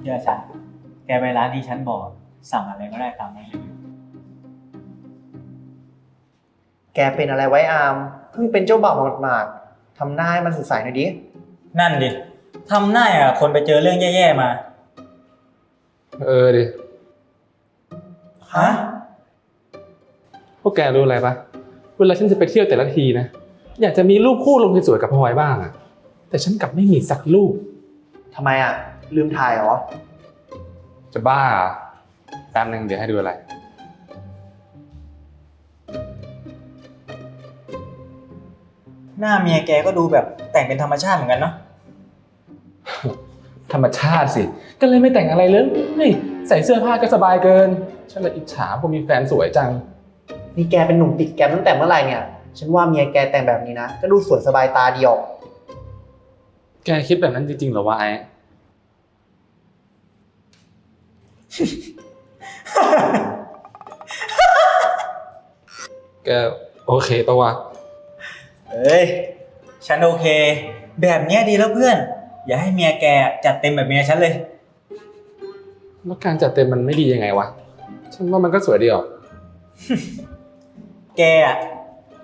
เชื่อฉัน แกไปร้านที่ฉันบอก สั่งอะไรก็ได้ตามนั้นเลยแกเป็นอะไรไว้อามเพิ่งเป็นเจ้าบ่าวหมาดๆทำหน้าให้มันสดใสหน่อยดิ นั่นดิทำหน้าอะคนไปเจอเรื่องแย่ๆมา เออดิ ฮะ พวกแกรู้อะไรปะเวลาฉันจะไปเที่ยวแต่ละทีนะ อยากจะมีรูปคู่ลงสวยๆกับพลอยบ้างอะแต่ฉันกลับไม่มีสักรูป ทำไมอะ ลืมถ่ายเหรอ จะบ้าเหรอแป๊บนึงเดี๋ยวให้ดูอะไร หน้าเมียแกก็ดูแบบแต่งเป็นธรรมชาติเหมือนกันเนาะ ธรรมชาติสิ ก็เลยไม่แต่งอะไรเลยนี่ใส่เสื้อผ้าก็สบายเกิน ฉันเลยอิจฉาพวกมีแฟนสวยจัง นี่แกเป็นหนุ่มติดแกรมตั้งแต่เมื่อไหร่เนี่ย ฉันว่าเมียแกแต่งแบบนี้นะ ก็ดูสวยสบายตาเดียวแกคิดแบบนั้นจริงๆเหรอวะไอ้ แกโอเคปะวะ เอ้ย ฉันโอเค แบบเนี้ยดีแล้วเพื่อน อย่าให้เมียแกจัดเต็มแบบเมียฉันเลย แล้วการจัดเต็มมันไม่ดียังไงวะ ฉันว่ามันก็สวยดีออกแกอะ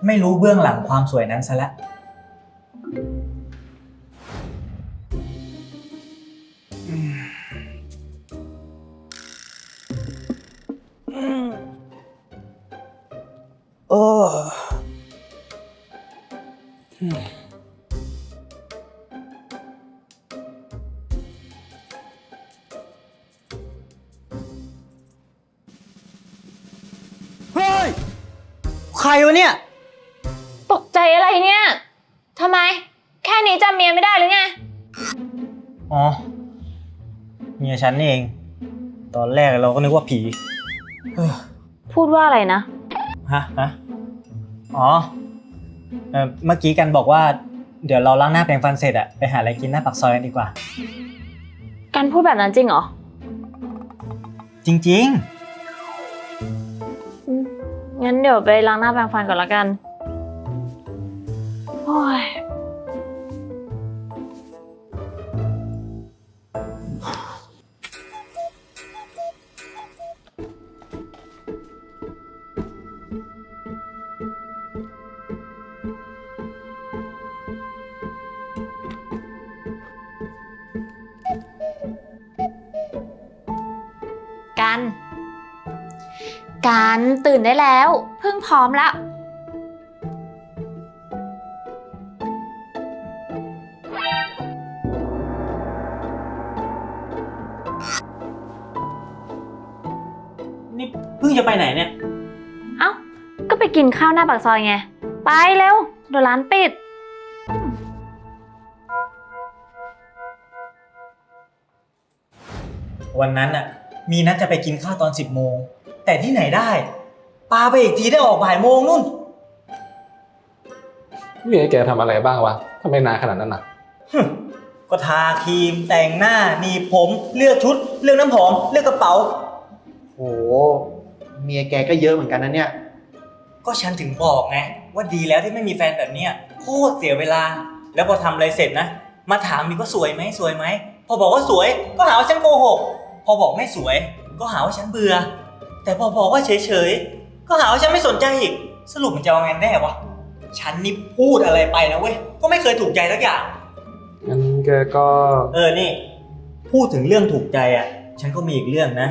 ไม่รู้เบื้องหลังความสวยนั้นซะแล้ว โอ้เฮ้ย ใครวะเนี่ย ตกใจอะไรเนี่ย ทำไม แค่นี้จำเมียไม่ได้หรือไง อ๋อ เมียฉันนี่เอง ตอนแรกเราก็นึกว่าผี เฮ้ยพูดว่าอะไรนะ ฮะฮะอ๋อเอ่อเมื่อกี้กันบอกว่า เดี๋ยวเราล้างหน้าแปรงฟันเสร็จอะไปหาอะไรกินหน้าปากซอยกันดีกว่า กันพูดแบบนั้นจริงเหรอ จริงอืมงั้นเดี๋ยวไปล้างหน้าแปรงฟันก่อนละกัน โอ้ย กันตื่นได้แล้ว เพิ่งพร้อมแล้วๆนี่เพิ่งจะไปไหนเนี่ย เอ้า ก็ไปกินข้าวหน้าปากซอยไง ไปเร็วเดี๋ยวร้านปิด วันนั้นอะมีนัดจะไปกินข้าวตอน 10 โมง แต่ที่ไหนได้ปาไปอีกทีได้ออกบ่ายโมงนู่น นี่ไอ้แกทำอะไรบ้างวะทำไมนานขนาดนั้นน่ะฮึก็ทาครีมแต่งหน้าหนีบผมเลือกชุด เลือกน้ำหอมเลือกกระเป๋า โห เมียแกก็เยอะเหมือนกันนะเนี่ย ก็ฉันถึงบอกไงว่าดีแล้วที่ไม่มีแฟนแบบเนี้ยโคตรเสียเวลา แล้วพอทำอะไรเสร็จนะ มาถามอีกว่าสวยไหมสวยไหม พอบอกว่าสวยก็หาว่าฉันโกหก พอบอกไม่สวย ก็หาว่าฉันเบื่อ แต่พอบอกว่าเฉยๆ ก็หาว่าฉันไม่สนใจอีก สรุปมันจะเอาไงแน่วะ ฉันนี่พูดอะไรไปนะเว้ย ก็ไม่เคยถูกใจสักอย่าง งั้นแกก็ เออ นี่ พูดถึงเรื่องถูกใจอะ ฉันก็มีอีกเรื่องนะ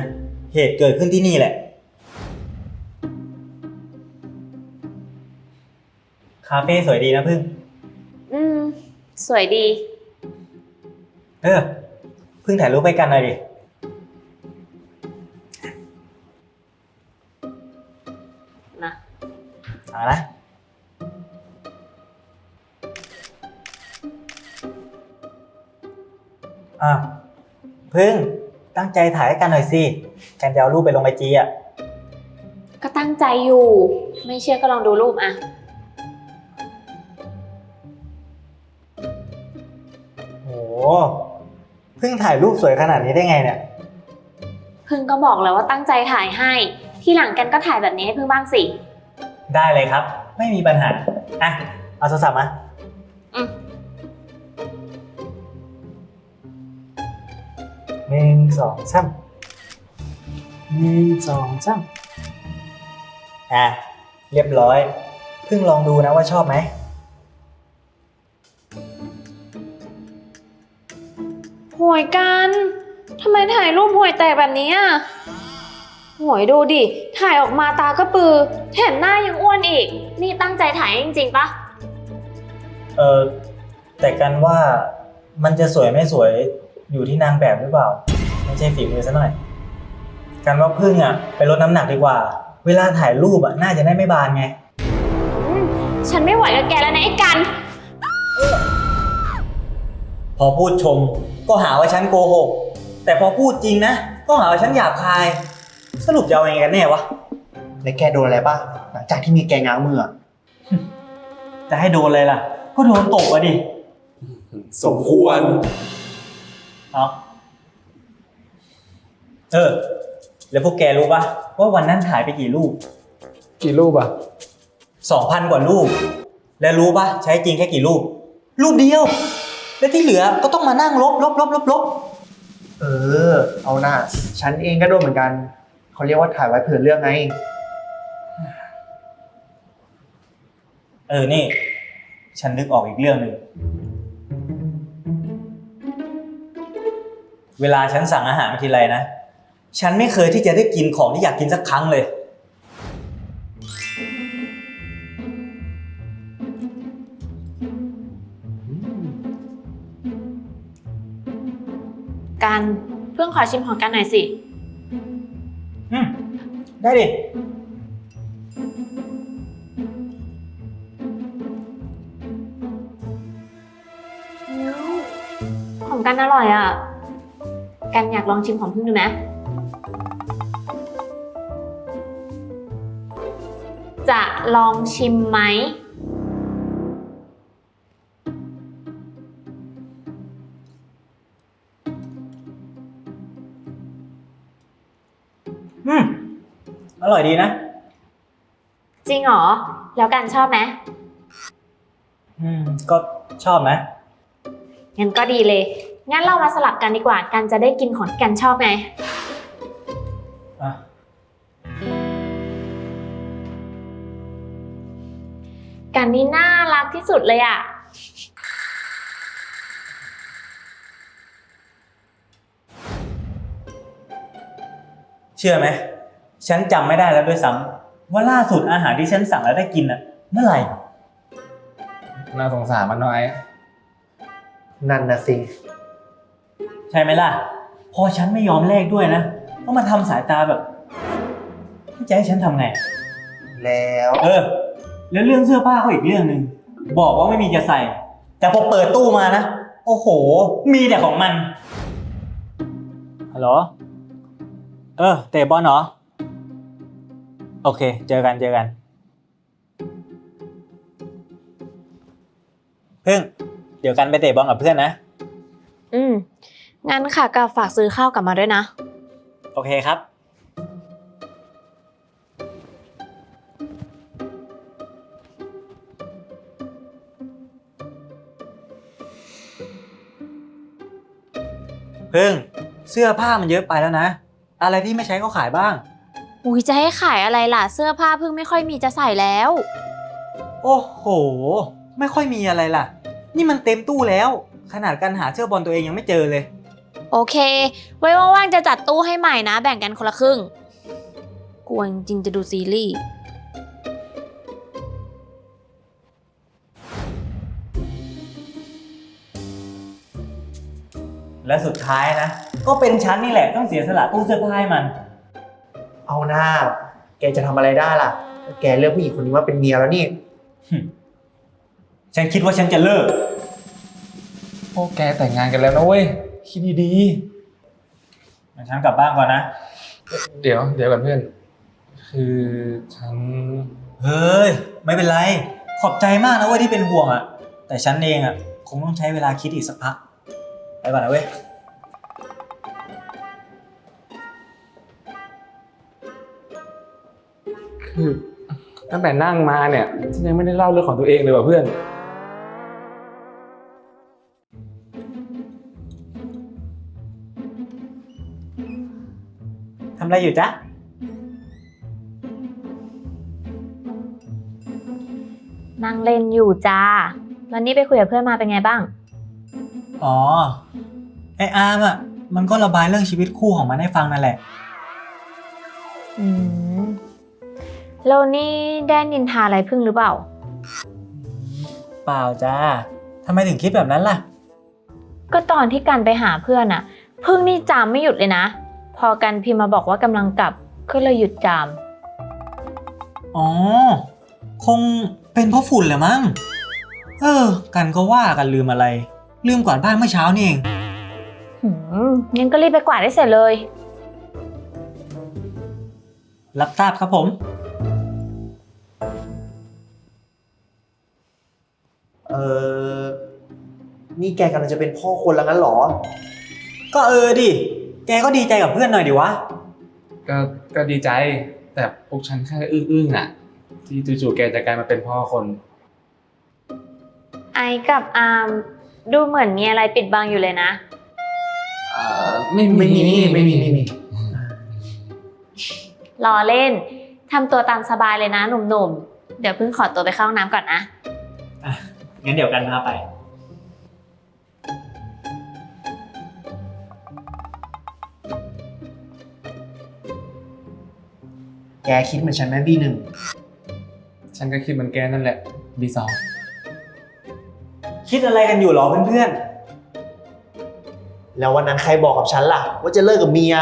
เหตุเกิดขึ้นที่นี่แหละ คาเฟ่สวยดีนะพึ่ง อืม สวยดี เออ พึ่งถ่ายรูปไปกันหน่อยดิ นะ เอาละอะพึ่งตั้งใจถ่ายให้กันหน่อยสิกันจะเอารูปไปลงไอจีอะ ก็ตั้งใจอยู่ ไม่เชื่อก็ลองดูรูปอะโหพึ่งถ่ายรูปสวยขนาดนี้ได้ไงเนี่ย พึ่งก็บอกแล้วว่าตั้งใจถ่ายให้ ที่หลังกันก็ถ่ายแบบนี้ให้พึ่งบ้างสิ ได้เลยครับ ไม่มีปัญหาอะเอาโทรศัพท์มาอืม หนึ่งสองสามหนึ่งสองสามอะเรียบร้อยเพิ่งลองดูนะว่าชอบไหมห่วยกัน ทำไมถ่ายรูปห่วยแตกแบบนี้อะ ห่วยดูดิ ถ่ายออกมาตากระปือ แถมหน้ายังอ้วนอีก นี่ตั้งใจถ่ายจริงๆปะเออแต่กันว่ามันจะสวยไม่สวยอยู่ที่นางแบบหรือเปล่า ไม่ใช่ฝีมือซะหน่อย กันว่าพึ่งอะ ไปลดน้ำหนักดีกว่า เวลาถ่ายรูปอะน่าจะได้ไม่บานไง อืมฉันไม่ไหวกับแกแล้วนะไอ้กัน พอพูดชม ก็หาว่าฉันโกหก แต่พอพูดจริงนะ ก็หาว่าฉันหยาบคาย สรุปจะเอายังไงกันแน่วะ แล้วแกโดนอะไรป่ะหลังจากที่มีแกง้างมืออะจะให้โดนเลยล่ะ ก็โดนตกอะดิ สมควร เอาเออ แล้วพวกแกรู้ปะว่าวันนั้นถ่ายไปกี่รูปกี่รูปอะสองพันกว่ารูปแล้วรู้ปะใช้จริงแค่กี่รูปรูปเดียว แล้วที่เหลือก็ต้องมานั่งลบลบลบลบลบ เออ เอาหน้า ฉันเองก็โดนเหมือนกัน เขาเรียกว่าถ่ายไว้เผื่อเรื่องไง เออ นี่ ฉันนึกออกอีกเรื่องหนึ่ง เวลาฉันสั่งอาหารมาทีไรนะ ฉันไม่เคยที่จะได้กินของที่อยากกินสักครั้งเลย กันเพื่อนขอชิมของกันหน่อยสิอืม ได้ดิ ของกันอร่อยอะ กันอยากลองชิมของพึ่งดูไหมจะลองชิมไหม อร่อยดีนะ จริงเหรอ แล้วกันชอบไหมอืม ก็ชอบนะ งั้นก็ดีเลย งั้นเรามาสลับกันดีกว่า กันจะได้กินของที่กันชอบไง อะ กันนี่น่ารักที่สุดเลยอะเชื่อไหม ฉันจำไม่ได้แล้วด้วยซ้ำว่าล่าสุดอาหารที่ฉันสั่งแล้วได้กินอะเมื่อไหร่ น่าสงสารมันน้อย นั่นนะสิ ใช่ไหมล่ะ พอฉันไม่ยอมแลกด้วยนะก็มาทำสายตาแบบจะให้ฉันทำไง แล้ว เออ แล้วเรื่องเสื้อผ้าก็อีกเรื่องหนึ่งบอกว่าไม่มีจะใส่ แต่พอเปิดตู้มานะ โอ้โห มีแต่ของมันฮัลโหลเออเตะบอลเหรอ โอเค เจอกันเจอกัน เพิ่ง เดี๋ยวกันไปเตะบอลกับเพื่อนนะ อืม งั้นค่ะกาฝากซื้อข้าวกลับมาด้วยนะ โอเคครับ เพิ่ง เสื้อผ้ามันเยอะไปแล้วนะ อะไรที่ไม่ใช้ก็ขายบ้าง อุ้ยจะให้ขายอะไรล่ะเสื้อผ้าเพิ่งไม่ค่อยมีจะใส่แล้ว โอ้โห ไม่ค่อยมีอะไรล่ะ นี่มันเต็มตู้แล้ว ขนาดการหาเสื้อบอลตัวเองยังไม่เจอเลย โอเค ไว้ว่างๆจะจัดตู้ให้ใหม่นะ แบ่งกันคนละครึ่งกลัวจริงๆจะดูซีรีส์และสุดท้ายนะ ก็เป็นฉันนี่แหละต้องเสียสละตู้เสื้อผ้าให้มัน เอาหน้า แกจะทำอะไรได้ล่ะ แกเลือกผู้หญิงคนนี้ว่าเป็นเมียแล้วนี่ ฉันคิดว่าฉันจะเลิก พวกแกแต่งงานกันแล้วนะเว้ย คิดดีงั้นฉันกลับบ้านก่อนนะ ๆ เดี๋ยว เดี๋ยวกันเพื่อน คือฉัน เฮ้ย ไม่เป็นไร ขอบใจมากนะเว้ยที่เป็นห่วงอะแต่ฉันเองอะคงต้องใช้เวลาคิดอีกสักพัก ไปก่อนนะเว้ย คือตั้งแต่นั่งมาเนี่ยฉันยังไม่ได้เล่าเรื่องของตัวเองเลยว่ะเพื่อนอทำอะไรอยู่จ๊ะ นั่งเล่นอยู่จ้า แล้วนี่ไปคุยกับเพื่อนมาเป็นไงบ้าง อ๋อ ไออาร์มอะ มันก็ระบายเรื่องชีวิตคู่ของมันให้ฟังนั่นแหละ อืม แล้วนี่ได้นินทาอะไรพึ่งหรือเปล่า เปล่าจ้าทำไมถึงคิดแบบนั้นล่ะ ก็ตอนที่กันไปหาเพื่อนอะพึ่งนี่จามไม่หยุดเลยนะ พอกันพิมพ์มาบอกว่ากำลังกลับก็เลยหยุดจาม อ๋อ คงเป็นเพราะฝุ่นแหละมั้ง เออ กันก็ว่ากันลืมอะไร ลืมกวาดบ้านเมื่อเช้านี่เอง หืมงั้นก็รีบไปกวาดให้เสร็จเลย รับทราบครับผม เออ นี่แกกำลังจะเป็นพ่อคนแล้วงั้นเหรอ ก็เออดิ แกก็ดีใจกับเพื่อนหน่อยดิวะ ก็ก็ดีใจ แต่พวกฉันแค่อึ้งๆอะ ที่จู่ๆแกจะกลายมาเป็นพ่อคน ไอกับอาร์มดูเหมือนมีอะไรปิดบังอยู่เลยนะอ่าไม่ไม่มีไม่มีไม่มี รอเล่นทำตัวตามสบายเลยนะหนุ่มๆ เดี๋ยวพึ่งขอตัวไปเข้าห้องน้ำก่อนนะ งั้นเดี๋ยวกันพาไป แกคิดเหมือนฉันไหมบีหนึ่ง ฉันก็คิดเหมือนแกนั่นแหละบีสองคิดอะไรกันอยู่หรอเพื่อนแล้ววันนั้นใครบอกกับฉันล่ะ ว่าจะเลิกกับเมีย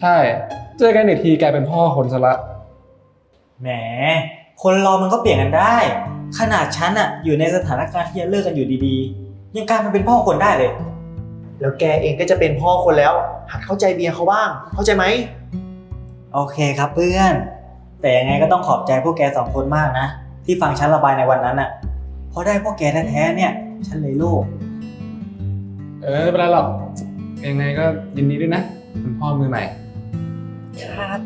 ใช่ เจอกันอีกทีกลายเป็นพ่อคนซะละ ๆ แหม คนเรามันก็เปลี่ยนกันได้ ขนาดฉันอะอยู่ในสถานการณ์ที่จะเลิกกันอยู่ดีๆ ยังกลายมาเป็นพ่อคนได้เลย แล้วแกเองก็จะเป็นพ่อคนแล้ว หัดเข้าใจเมียเขาบ้าง เข้าใจไหม โอเคครับเพื่อน แต่ยังไงก็ต้องขอบใจพวกแกสองคนมากนะ ที่ฟังฉันระบายในวันนั้นอะเพราะได้พวกแกแท้ๆเนี่ย ฉันเลยโลกเออไม่เป็นไรหรอกยังไงก็ยินดีด้วยนะเป็นพ่อมือใหม่ ครับ